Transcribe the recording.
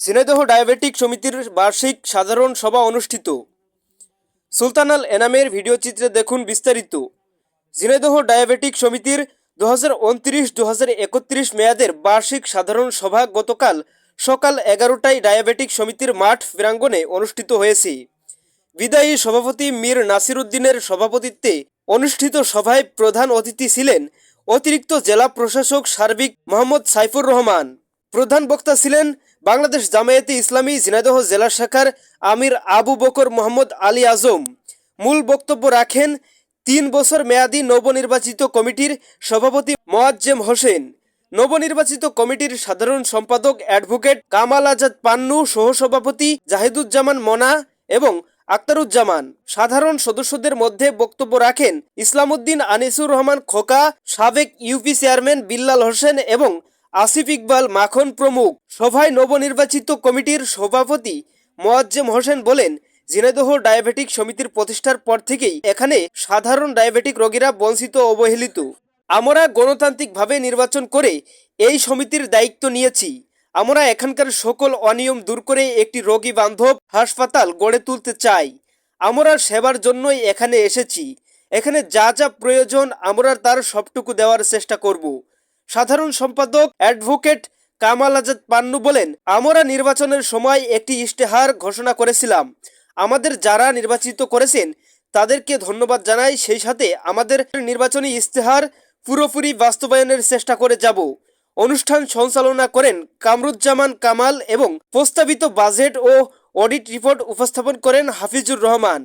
Jhenaidah diabetic সমিতির বার্ষিক সাধারণ সভা অনুষ্ঠিত। সুলতান আল এনামের ভিডিও চিত্রে দেখুন বিস্তারিত। ঝিনাইদহ ডায়াবেটিক সমিতির দু হাজার উনত্রিশ একত্রিশ মেয়াদের বার্ষিক সাধারণ সভা গতকাল সকাল এগারোটায় ডায়াবেটিক সমিতির মাঠ প্রাঙ্গণে অনুষ্ঠিত হয়েছে। বিদায়ী সভাপতি মীর নাসির উদ্দিনের সভাপতিত্বে অনুষ্ঠিত সভায় প্রধান অতিথি ছিলেন অতিরিক্ত জেলা প্রশাসক সার্বিক মোহাম্মদ সাইফুর রহমান। প্রধান বক্তা ছিলেন বাংলাদেশ জামায়াতে ইসলামী ঝিনাইদহ জেলা শাখার আমির আবু বকর মোহাম্মদ আলী আজম মূল বক্তব্য রাখেন তিন বছর মেয়াদী নবনির্বাচিত কমিটির সভাপতি মোয়াজ্জেম হোসেন। নবনির্বাচিত কমিটির সাধারণ সম্পাদক অ্যাডভোকেট কামাল আজাদ পান্নু, সহসভাপতি জাহিদুজ্জামান মনা এবং আক্তারুজ্জামান। সাধারণ সদস্যদের মধ্যে বক্তব্য রাখেন ইসলামউদ্দিন আনিসুর রহমান খোকা, সাবেক ইউপি চেয়ারম্যান বিল্লাল হোসেন এবং আসিফ ইকবাল মাখন প্রমুখ। সভায় নবনির্বাচিত কমিটির সভাপতি মোয়াজ্জেম হোসেন বলেন, ঝিনাইদহ ডায়াবেটিক সমিতির প্রতিষ্ঠার পর থেকেই এখানে সাধারণ ডায়াবেটিক রোগীরা বঞ্চিত অবহেলিত। আমরা গণতান্ত্রিকভাবে নির্বাচন করে এই সমিতির দায়িত্ব নিয়েছি। আমরা এখানকার সকল অনিয়ম দূর করে একটি রোগী বান্ধব হাসপাতাল গড়ে তুলতে চাই। আমরা সেবার জন্যই এখানে এসেছি। এখানে যা যা প্রয়োজন আমরা তার সবটুকু দেওয়ার চেষ্টা করব। সাধারণ সম্পাদক অ্যাডভোকেট কামাল আজাদ পান্নু বলেন, আমরা নির্বাচনের সময় একটি ইশতেহার ঘোষণা করেছিলাম। আমাদের যারা নির্বাচিত করেছেন, তাদেরকে ধন্যবাদ জানাই। সেই সাথে আমাদের নির্বাচনী ইশতেহার পুরোপুরি বাস্তবায়নের চেষ্টা করে যাব। অনুষ্ঠান সঞ্চালনা করেন কামরুজ্জামান কামাল এবং প্রস্তাবিত বাজেট ও অডিট রিপোর্ট উপস্থাপন করেন হাফিজুর রহমান।